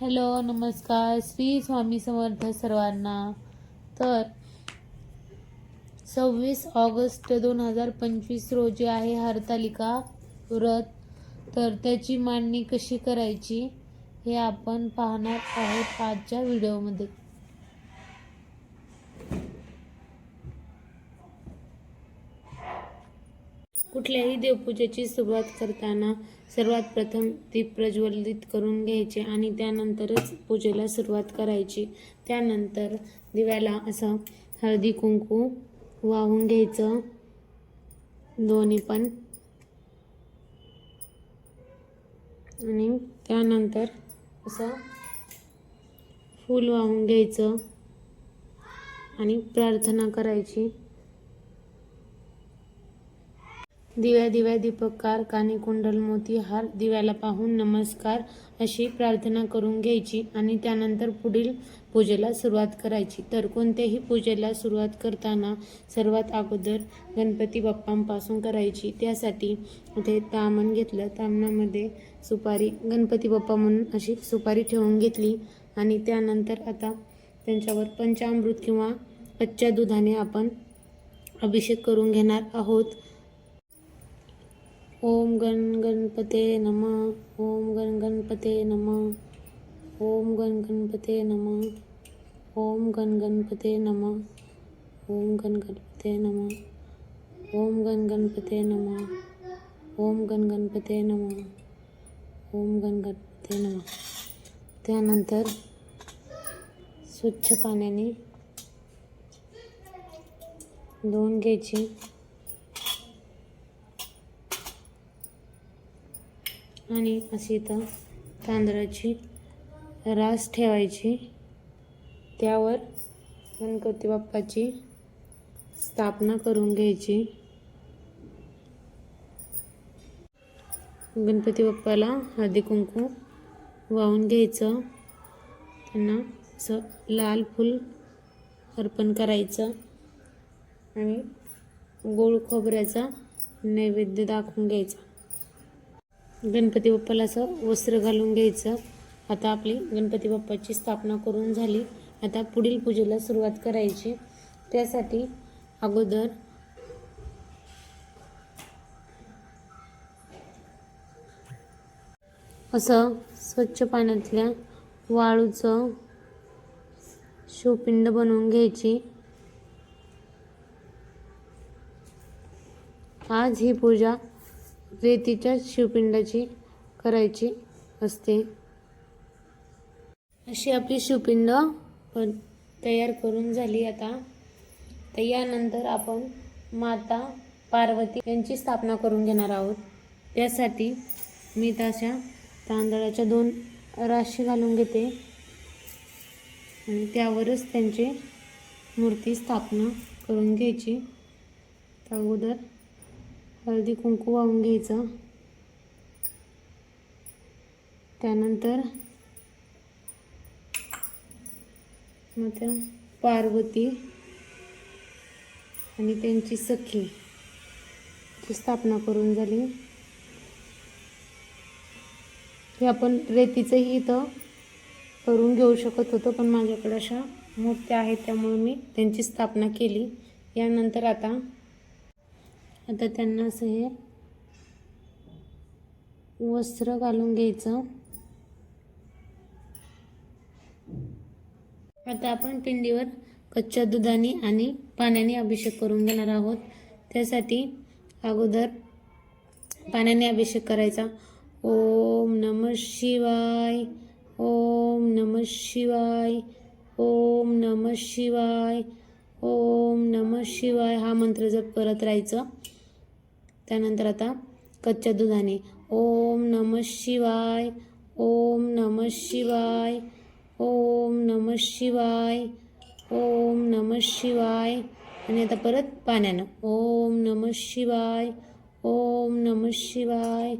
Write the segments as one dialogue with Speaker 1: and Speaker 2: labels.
Speaker 1: Hello नमस्कार. श्री स्वामी समर्थ सर्वांना. तर सव्वीस ऑगस्ट दोन हजार पंचवीस रोजी आहे हरतालिका व्रत. तर त्याची मांडणी कशी करायची हे आपण पाहणार आहोत आजच्या व्हिडिओमध्ये. कुठल्याही देवपूजेची सुरुवात करताना सर्वात प्रथम दीप प्रज्वलित करून घ्यायचे आणि त्यानंतरच पूजेला सुरुवात करायची. त्यानंतर दिव्याला असं हळदी कुंकू वाहून घ्यायचं. दोन्ही पण. आणि त्यानंतर असं फूल वाहून घ्यायचं आणि प्रार्थना करायची. दिव्या दिव्या दीपकार काने कुंडल मोतीहार दिव्याला पाहून नमस्कार अशी प्रार्थना करून घ्यायची आणि त्यानंतर पुढील पूजेला सुरुवात करायची. तर कोणत्याही पूजेला सुरुवात करताना सर्वात अगोदर गणपती बाप्पांपासून करायची. त्यासाठी इथे तामण घेतलं. तामणामध्ये सुपारी गणपती बाप्पा म्हणून अशी सुपारी ठेवून घेतली आणि त्यानंतर आता त्यांच्यावर पंचामृत किंवा कच्च्या दुधाने आपण अभिषेक करून घेणार आहोत. ஓம் கண் கண்பதே நம ஓம் கண் கண்பதே நம ஓம் கண் கண்பதே நம ஓம் கண் கண்பதே நம ஓம் கண் கண்பதே நம ஓம் கண் கண்பதே நம ஓம் கண் गणपते नम ओम गण गणपते नम त्यानंतर स्वच्छ पाण्याने दोन घ्यायची आणि अशी इथं तांदळाची रास ठेवायची. त्यावर गणपती बाप्पाची स्थापना करून घ्यायची. गणपती बाप्पाला हळदी कुंकू वाहून घ्यायचं. त्यांना असं लाल फूल अर्पण करायचं. आणि गोड खोबऱ्याचा नैवेद्य दाखवून घ्यायचा. गणपती बाप्पाला असं वस्त्र घालून घ्यायचं. आता आपली गणपती बाप्पाची स्थापना करून झाली. आता पुढील पूजेला सुरुवात करायची. त्यासाठी अगोदर असं स्वच्छ पाण्यातल्या वाळूचं शिवपिंड बनवून घ्यायची. आज ही पूजा रेतीच्या शिवपिंडाची करायची असते. अशी आपली शिवपिंड पण तयार करून झाली आता. तर यानंतर आपण माता पार्वती यांची स्थापना करून घेणार आहोत. त्यासाठी मी तशा तांदळाच्या दोन राशी घालून घेते. आणि त्यावरच त्यांची मूर्ती स्थापना करून घ्यायची. अगोदर हळदी कुंकू वाहून घ्यायचं. त्यानंतर मग त्या पार्वती आणि त्यांची सखी ची स्थापना करून झाली. हे आपण रेतीचंही इथं करून घेऊ शकत होतो पण माझ्याकडे अशा मूर्त्या आहेत त्यामुळे मी त्यांची स्थापना केली. यानंतर आता आता त्यांना असं हे वस्त्र घालून घ्यायचं. आता आपण पिंडीवर कच्च्या दुधाने आणि पाण्याने अभिषेक करून घेणार आहोत. त्यासाठी अगोदर पाण्याने अभिषेक करायचा. ओम नम शिवाय ओम नम शिवाय ओम नम शिवाय ओम नम शिवाय हा मंत्र जप करत राहायचं. त्यानंतर आता कच्च्या दुधाने. ओम नम शिवाय ओम नम शिवाय ओम नम शिवाय ओम नम शिवाय. आणि आता परत पाण्यानं. ओम नम शिवाय ओम नम शिवाय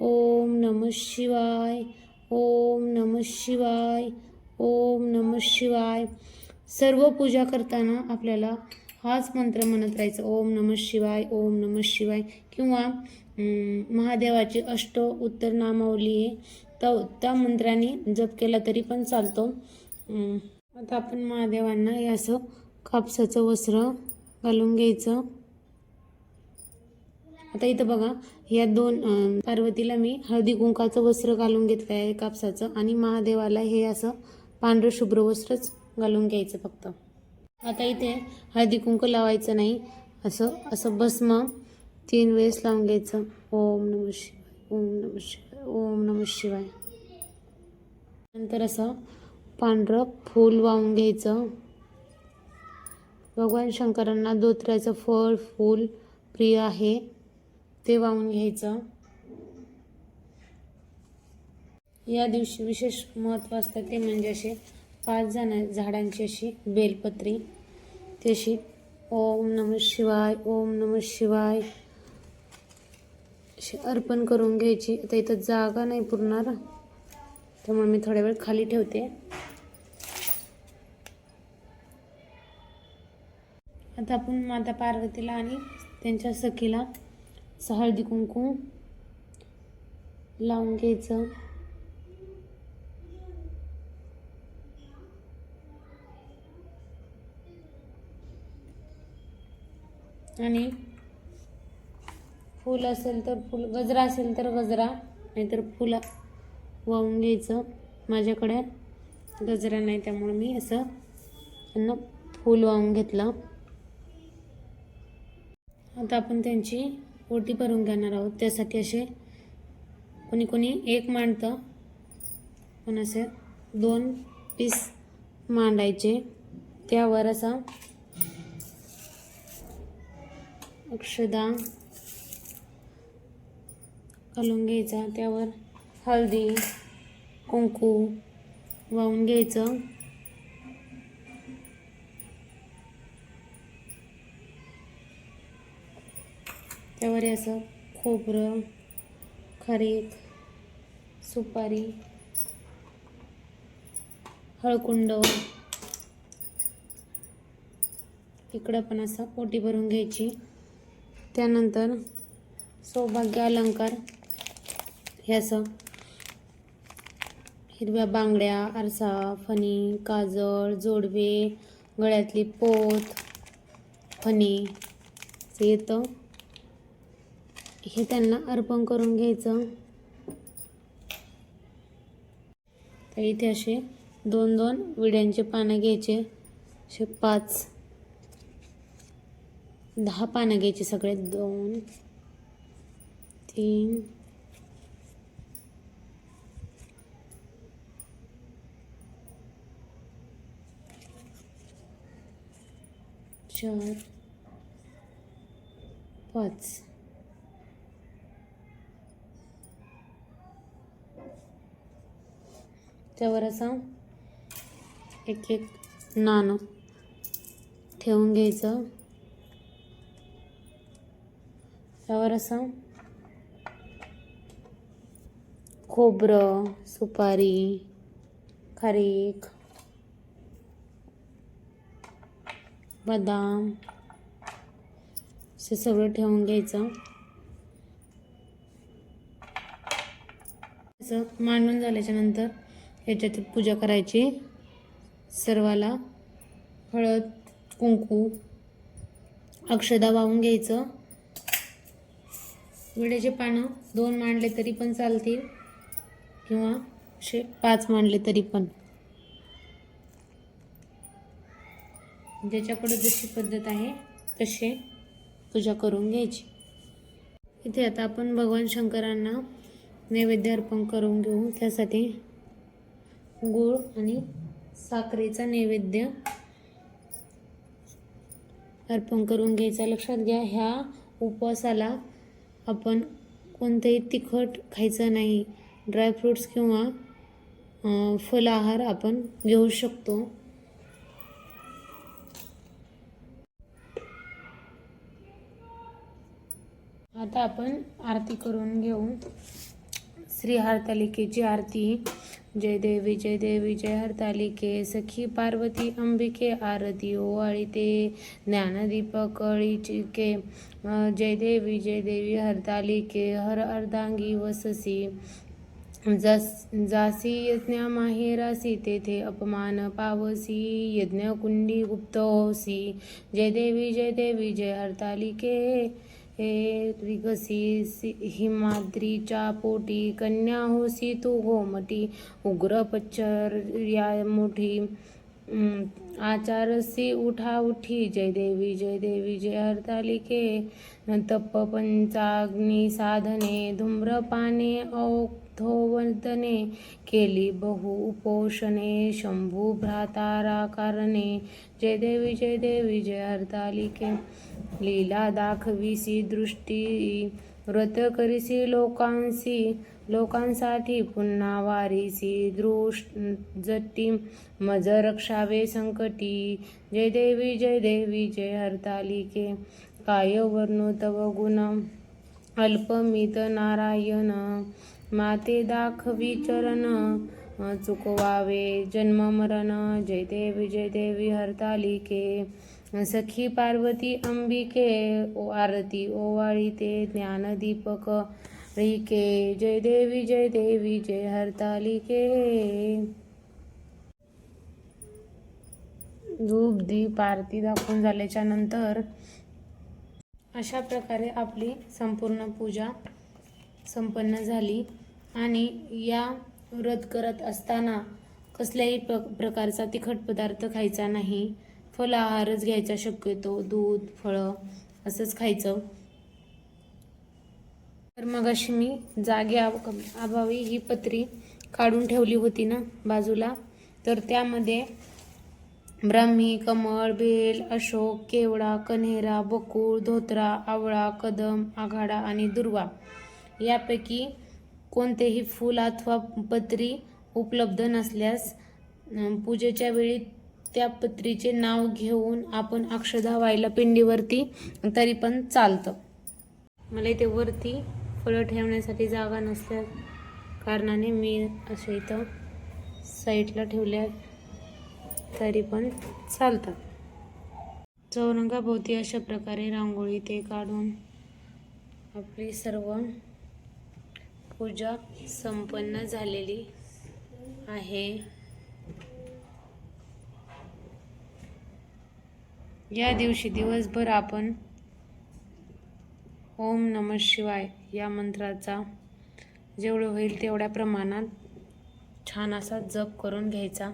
Speaker 1: ओम नम शिवाय ओम नम शिवाय ओम नम शिवाय. सर्व पूजा करताना आपल्याला हाच मंत्र म्हणत राहायचं. ओम नम शिवाय ओम नम शिवाय. किंवा महादेवाची अष्ट उत्तर नामावली आहे. तर त्या मंत्राने जप केला तरी पण चालतो. आता आपण महादेवांना हे असं कापसाचं वस्त्र घालून घ्यायचं. आता इथं बघा या दोन पार्वतीला मी हळदी कुंकाचं वस्त्र घालून घेतलं आहे कापसाचं. आणि महादेवाला हे असं पांढरं शुभ्र वस्त्रच घालून घ्यायचं फक्त. आता इथे हळदी कुंकू लावायचं नाही. असं असं भस्म तीन वेळेस लावून घ्यायचं. ओम नम शिवाय ओम नम शिवाय ओम नम शिवाय. नंतर असं पांढरं फूल वाहून घ्यायचं. भगवान शंकरांना धोत्र्याचं फळ फूल प्रिय आहे ते वाहून घ्यायचं. या दिवशी विशेष महत्त्व असतं ते म्हणजे असे पाच जण झाडांची अशी बेलपत्री. ती अशी ओम नम शिवाय ओम नम शिवाय. अशी अर्पण करून घ्यायची. आता इथं जागा नाही पुरणार. त्यामुळे मी थोड्या वेळ खाली ठेवते. आता आपण माता पार्वतीला आणि त्यांच्या सखीला हळदी कुंकू लावून घ्यायचं. आणि फूल असेल तर फूल गजरा असेल तर गजरा नाहीतर फुलं वाहून घ्यायचं माझ्याकडे. गजरा नाही त्यामुळे मी असं त्यांना फूल वाहून घेतलं. आता आपण त्यांची ओटी भरून घेणार आहोत. त्यासाठी असे कोणी कोणी एक मांडतं. पण असे दोन पीस मांडायचे. त्यावर असा अक्षदा घालून घ्यायचा. त्यावर हळदी कुंकू वाहून घ्यायचं. त्यावर याचं असं खोबरं खारीक सुपारी हळकुंड इकडं पण असं पोटी भरून घ्यायची. त्यानंतर सौभाग्य अलंकार हे असं हिरव्या बांगड्या आरसा फणी काजळ जोडवे गळ्यातली पोत फणी असं येतं. हे त्यांना अर्पण करून घ्यायचं. तर इथे असे दोन दोन विड्यांचे पानं घ्यायचे. असे पाच. दहा पानं घ्यायची सगळे. दोन तीन चार पाच. त्यावर असं एक एक नाणं ठेवून घ्यायचं. त्यावर असं. खोबरं सुपारी खारीक बदाम असे सगळं ठेवून घ्यायचं. असं मांडून झाल्याच्यानंतर याच्यात पूजा करायची. सर्वाला हळद कुंकू अक्षदा वाहून घ्यायचं. विड्याचे पानं दोन मांडले तरी पण चालतील किंवा असे पाच मांडले तरी पण. ज्याच्याकडे जशी पद्धत आहे तसे पूजा करून घ्यायची. इथे आता आपण भगवान शंकरांना नैवेद्य अर्पण करून घेऊ. त्यासाठी गूळ आणि साखरेचा नैवेद्य अर्पण करून घ्यायचा. लक्षात घ्या ह्या उपवासाला आपण कोणतंही तिखट खायचं नाही ड्रायफ्रूट्स किंवा फलाहार आपण घेऊ शकतो. आता आपण आरती करून घेऊ. श्री हरतालिकेची आरती. जय देवी जय देवी जय हरतालिके. सखी पार्वती अंबिके आरती ओवाळी ते ज्ञानदीपक के जय देवी जय देवी हरतालिके. हर अर्धांगी वससी. जस जासी यज्ञ माहेरासी तेथे अपमान पावसी. यज्ञ कुंडी गुप्त होसी. जय देवी जय देवी जय हरतालिके. हे त्रिगसी हिमाद्रीच्या पोटी कन्या होसी तू गोमटी उग्र पच्चर या मोठी आचारसी उठा उठी जय देवी जय देवी जय हरतालिके तप पंचाग्नी साधने धूम्रपाने औधोवर्धने केली बहु उपोषणे शंभू भ्रातारा कारणे जय देवी जय देवी जय हरतालिके। लीला दाखविसी दृष्टी व्रत करीसी लोकांसी लोकांसाठी पुन्हा वारीसी दृष्ट जट्टी मज रक्षावे संकटी. जय देवी जय देवी जय हरतालिके. काय वर्णो तव गुण अल्पमित नारायण. माते दाखवी चरण चुकवावे जन्म मरण. जय देवी जय देवी हरतालिके. सखी पार्वती अंबिके ओ आरती ओवाळी ते ज्ञानदीपक रिके जय देवी जय देवी जय हरतालिके. धूप दीप आरती दाखवून झाल्याच्यानंतर अशा प्रकारे आपली संपूर्ण पूजा संपन्न झाली आणि या व्रत करत असताना कसल्याही प्र प्रकारचा तिखट पदार्थ खायचा नाही. फलाहारच घ्यायचा शक्यतो दूध फळं असंच खायचं. तर मग अशी मी जागे अभावी ही पत्री काढून ठेवली होती ना बाजूला. तर त्यामध्ये ब्राह्मी कमळ बेल अशोक केवडा कन्हेरा बकुळ धोत्रा आवळा कदम आघाडा आणि दुर्वा यापैकी कोणतेही फूल अथवा पत्री उपलब्ध नसल्यास पूजेच्या वेळी त्या पत्रीचे नाव घेऊन आपण अक्षदा व्हायला पिंडीवरती तरी पण चालतं. मला इथे वरती फळं ठेवण्यासाठी जागा नसल्या कारणाने मी असे इथं साईडला ठेवल्या तरी पण चालतात. चौरंगाभोवती अशा प्रकारे रांगोळी ते काढून आपली सर्व पूजा संपन्न झालेली आहे. या दिवशी दिवसभर आपण ओम नम शिवाय या मंत्राचा जेवढं होईल तेवढ्या प्रमाणात छान असा जप करून घ्यायचा.